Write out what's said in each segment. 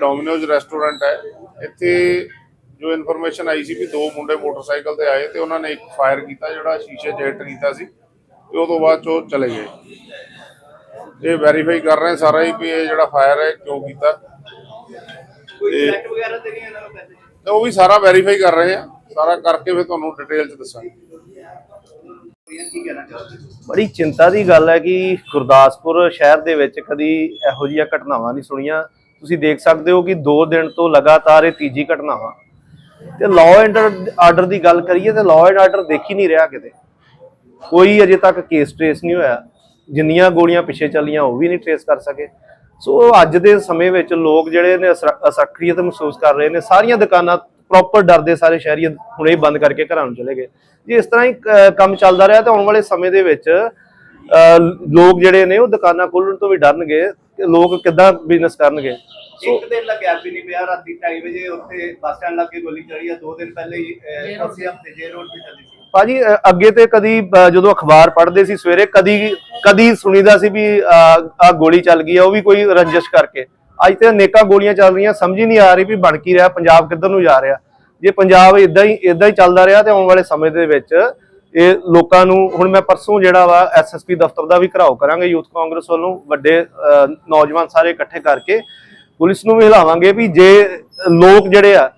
Domino's restaurant ਹੈ। ਇੱਥੇ ਜੋ ਇਨਫੋਰਮੇਸ਼ਨ ਆਈ ਸੀ ਵੀ ਦੋ ਮੁੰਡੇ ਮੋਟਰਸਾਈਕਲ ਤੇ ਆਏ ਤੇ ਉਹਨਾਂ ਨੇ ਇੱਕ ਫਾਇਰ ਕੀਤਾ ਜਿਹੜਾ ਸ਼ੀਸ਼ੇ 'ਚ ਹਿੱਟ ਕੀਤਾ ਸੀ ਤੇ ਉਹ ਤੋਂ ਬਾਅਦ 'ਚ ਉਹ ਚਲੇ ਗਏ। ਇਹ ਵੈਰੀਫਾਈ ਕਰ ਰਹੇ ਸਾਰਾ ਹੀ ਵੀ ਇਹ ਜਿਹੜਾ ਫਾਇਰ ਹੈ ਕਿਉਂ ਕੀਤਾ। ਕੋਈ ਥ੍ਰੈਟ ਵਗੈਰਾ ਤੇ ਨਹੀਂ ਇਹਨਾਂ ਨੂੰ ਪੈਸੇ ਤੇ ਉਹ ਵੀ ਸਾਰਾ ਵੈਰੀਫਾਈ ਕਰ ਰਹੇ ਆ। ਸਾਰਾ ਕਰਕੇ ਫਿਰ ਤੁਹਾਨੂੰ ਡਿਟੇਲ 'ਚ ਦੱਸਾਂਗੇ। ਬੜੀ ਚਿੰਤਾ ਦੀ ਗੱਲ ਹੈ ਕਿ ਗੁਰਦਾਸਪੁਰ ਸ਼ਹਿਰ ਦੇ ਵਿੱਚ ਕਦੀ ਇਹੋ ਜਿਹੀਆਂ ਘਟਨਾਵਾਂ ਨਹੀਂ ਸੁਣੀਆਂ। ਤੁਸੀਂ ਦੇਖ ਸਕਦੇ ਹੋ ਕਿ 2 ਦਿਨ ਤੋਂ ਲਗਾਤਾਰ ਇਹ ਤੀਜੀ ਘਟਨਾ ਵਾ ਤੇ ਲਾਅ ਐਂਡ ਆਰਡਰ ਦੀ ਗੱਲ ਕਰੀਏ ਤੇ ਲਾਅ ਐਂਡ ਆਰਡਰ ਦੇਖ ਹੀ ਨਹੀਂ ਰਿਹਾ ਕਿਤੇ। ਕੋਈ ਅਜੇ ਤੱਕ ਕੇਸ ਟ੍ਰੇਸ ਨਹੀਂ ਹੋਇਆ। ਜਿੰਨੀਆਂ ਗੋਲੀਆਂ ਪਿੱਛੇ ਚੱਲੀਆਂ, ਉਹ ਵੀ ਨਹੀਂ ਟ੍ਰੇਸ ਕਰ ਸਕੇ। ਸੋ ਅੱਜ ਦੇ ਸਮੇਂ ਵਿੱਚ ਲੋਕ ਜਿਹੜੇ ਨੇ ਅਸਰ- ਅਸਖਰੀਅਤ ਮਹਿਸੂਸ ਕਰ ਰਹੇ ਨੇ, ਸਾਰੀਆਂ ਦੁਕਾਨਾਂ ਪ੍ਰੋਪਰ ਡਰਦੇ ਸਾਰੇ ਸ਼ਹਿਰੀ ਹੁਣੇ ਹੀ ਬੰਦ ਕਰਕੇ ਘਰਾਂ ਨੂੰ ਚਲੇ ਗਏ। ਜੇ ਇਸ ਤਰ੍ਹਾਂ ਹੀ ਕੰਮ ਚੱਲਦਾ ਰਿਹਾ, ਤਾਂ ਆਉਣ ਵਾਲੇ ਸਮੇਂ ਦੇ ਵਿੱਚ ਲੋਕ ਜਿਹੜੇ ਨੇ ਉਹ ਦੁਕਾਨਾਂ ਖੋਲਣ ਤੋਂ ਵੀ ਡਰਨਗੇ। ਲੋਕ ਕਿੱਦਾਂ ਬਿਜ਼ਨਸ ਕਰਨਗੇ? ਇੱਕ ਦਿਨ ਦਾ ਗੈਪ ਵੀ ਨਹੀਂ ਪਿਆ ਰਾਤੀ 2:30 ਵਜੇ ਉੱਥੇ ਬੱਸ ਸਟੈਂਡ ਲੱਗੇ ਗੋਲੀ ਚੱਲੀ ਆ ਦੋ ਦਿਨ ਪਹਿਲੇ ਹੀ ਅਹ, ਉਸੇ ਹਫ਼ਤੇ ਜੇ ਰੋਡ ਤੇ ਚੱਲੀ ਸੀ। ਭਾਜੀ ਅੱਗੇ ਤੇ ਕਦੀ ਜਦੋਂ ਅਖਬਾਰ ਪੜ੍ਹਦੇ ਸੀ ਸਵੇਰੇ ਕਦੀ ਕਦੀ ਸੁਣੀਦਾ ਸੀ ਵੀ ਆ ਗੋਲੀ ਚੱਲ ਗਈ ਆ ਉਹ ਵੀ ਕੋਈ ਰੰਜਿਸ਼ ਕਰਕੇ। ਅੱਜ ਤੇ ਅਨੇਕਾਂ ਗੋਲੀਆਂ ਚੱਲ ਰਹੀਆਂ ਸਮਝ ਹੀ ਨਹੀਂ ਆ ਰਹੀ ਵੀ ਬਣ ਕੀ ਰਿਹਾ ਪੰਜਾਬ ਕਿੱਧਰ ਨੂੰ ਜਾ ਰਿਹਾ। ਜੇ ਪੰਜਾਬ ਇਦਾਂ ਹੀ ਇਦਾਂ ਹੀ ਚੱਲਦਾ ਰਿਹਾ ਤੇ ਆਉਣ ਵਾਲੇ ਸਮੇਂ ਦੇ ਵਿੱਚ ਇਹ ਲੋਕਾਂ ਨੂੰ, ਹੁਣ ਮੈਂ ਪਰਸੋਂ ਜਿਹੜਾ ਵਾ ਐਸਐਸਪੀ ਦਫ਼ਤਰ ਦਾ ਵੀ ਘਰਾਓ ਕਰਾਂਗੇ, ਯੂਥ ਕਾਂਗਰਸ ਵੱਲੋਂ ਵੱਡੇ ਨੌਜਵਾਨ ਸਾਰੇ ਇਕੱਠੇ ਕਰਕੇ। ਪੁਲਿਸ ਨੂੰ ਵੀ ਹਿਲਾਵਾਂਗੇ ਵੀ ਜੇ ਲੋਕ ਜਿਹੜੇ ਆ,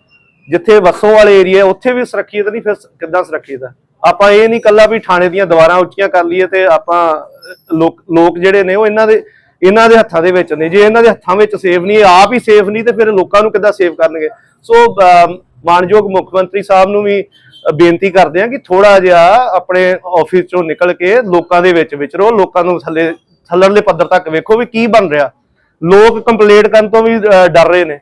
ਜਿੱਥੇ ਵਸੋਂ ਵਾਲੇ ਏਰੀਆ ਉੱਥੇ ਵੀ ਸੁਰੱਖਿਅਤ ਨਹੀਂ, ਫਿਰ ਕਿੱਦਾਂ ਸੁਰੱਖਿਅਤ ਆ? ਆਪਾਂ ਇਹ ਨਹੀਂ ਕੱਲਾ ਵੀ ਥਾਣੇ ਦੀਆਂ ਦੀਵਾਰਾਂ ਉੱਚੀਆਂ ਕਰ ਲਈਏ ਤੇ ਆਪਾਂ ਲੋਕ ਲੋਕ ਜਿਹੜੇ ਨੇ ਉਹ ਇਹਨਾਂ ਦੇ ਇਹਨਾਂ ਦੇ ਹੱਥਾਂ ਦੇ ਵਿੱਚ ਨੇ। ਜੇ ਇਹਨਾਂ ਦੇ ਹੱਥਾਂ ਵਿੱਚ ਸੇਫ ਨਹੀਂ ਆਪ ਹੀ ਸੇਫ ਨਹੀਂ, ਤੇ ਫਿਰ ਲੋਕਾਂ ਨੂੰ ਕਿੱਦਾਂ ਸੇਫ ਕਰਨਗੇ? ਸੋ ਮਾਨਯੋਗ ਮੁੱਖ ਮੰਤਰੀ ਸਾਹਿਬ ਨੂੰ ਵੀ ਬੇਨਤੀ ਕਰਦੇ ਆ ਕਿ ਥੋੜਾ ਜਿਹਾ ਆਪਣੇ ਆਫਿਸ ਚੋਂ ਨਿਕਲ ਕੇ ਲੋਕਾਂ ਦੇ ਵਿੱਚ ਵਿਚਰੋ, ਲੋਕਾਂ ਨੂੰ ਥੱਲੇ, ਥੱਲੜਲੇ ਪੱਧਰ ਤੱਕ ਵੇਖੋ ਵੀ ਕੀ ਬਣ ਰਿਹਾ। ਲੋਕ ਕੰਪਲੇਂਟ ਕਰਨ ਤੋਂ ਵੀ ਡਰ ਰਹੇ ਨੇ।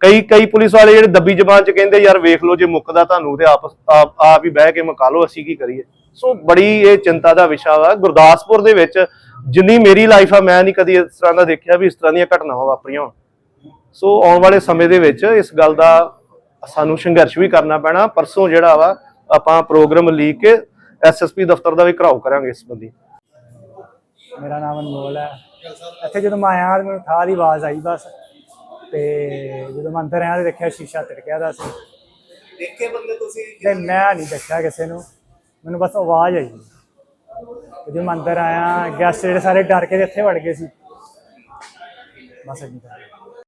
ਕਈ ਕਈ ਪੁਲਿਸ ਵਾਲੇ ਜਿਹੜੇ ਦੱਬੀ ਜ਼ਬਾਨ ਚ ਕਹਿੰਦੇ, ਯਾਰ ਵੇਖ ਲਓ, ਜੇ ਮੁੱਕਦਾ ਤੁਹਾਨੂੰ ਤੇ ਆਪ ਆਪ ਆਪ ਹੀ ਬਹਿ ਕੇ ਮੁਕਾ ਲਓ, ਅਸੀਂ ਕੀ ਕਰੀਏ? ਸੋ ਬੜੀ ਇਹ ਚਿੰਤਾ ਦਾ ਵਿਸ਼ਾ ਵਾ। ਗੁਰਦਾਸਪੁਰ ਦੇ ਵਿੱਚ ਜਿੰਨੀ ਮੇਰੀ ਲਾਈਫ ਆ, ਮੈਂ ਨਹੀਂ ਕਦੀ ਇਸ ਤਰ੍ਹਾਂ ਦਾ ਦੇਖਿਆ ਵੀ ਇਸ ਤਰ੍ਹਾਂ ਦੀਆਂ ਘਟਨਾਵਾਂ ਵਾਪਰੀਆਂ ਹੋਣ। ਸੋ ਆਉਣ ਵਾਲੇ ਸਮੇਂ ਦੇ ਵਿੱਚ ਇਸ ਗੱਲ ਦਾ ਸਾਨੂੰ ਸੰਘਰਸ਼ ਵੀ ਕਰਨਾ ਪੈਣਾ ਪਰਸੋਂ ਜਿਹੜਾ ਵਾ ਆਪਾਂ ਪ੍ਰੋਗਰਾਮ ਲੀਕ ਕੇ ਐਸਐਸਪੀ ਦਫ਼ਤਰ ਦਾ ਵੀ ਘਰਾਓ ਕਰਾਂਗੇ ਇਸ ਸੰਬੰਧੀ। ਮੇਰਾ ਨਾਮ ਅਨਮੋਲ ਹੈ। ਇੱਥੇ ਜਦੋਂ ਮੈਂ ਆਇਆ ਤੇ ਮੈਨੂੰ ਠਾਹ ਦੀ ਆਵਾਜ਼ ਆਈ ਬਸ। ਤੇ ਜਦੋਂ ਮੈਂ ਅੰਦਰ ਆਇਆ ਤੇ ਦੇਖਿਆ ਸ਼ੀਸ਼ਾ ਤਿੜਕਿਆ ਦਾ ਸੀ। ਦੇਖੇ ਬੰਦੇ ਤੁਸੀਂ? ਤੇ ਮੈਂ ਨਹੀਂ ਦੇਖਿਆ ਕਿਸੇ ਨੂੰ। ਮੈਨੂੰ ਬਸ ਆਵਾਜ਼ ਆਈ। ਜਦੋਂ ਮੈਂ ਅੰਦਰ ਆਇਆ ਗੈਸਟ ਜਿਹੜੇ ਸਾਰੇ ਡਰ ਕੇ ਇੱਥੇ ਵੜ ਗਏ ਸੀ। ਬਸ ਇੰਨੀ।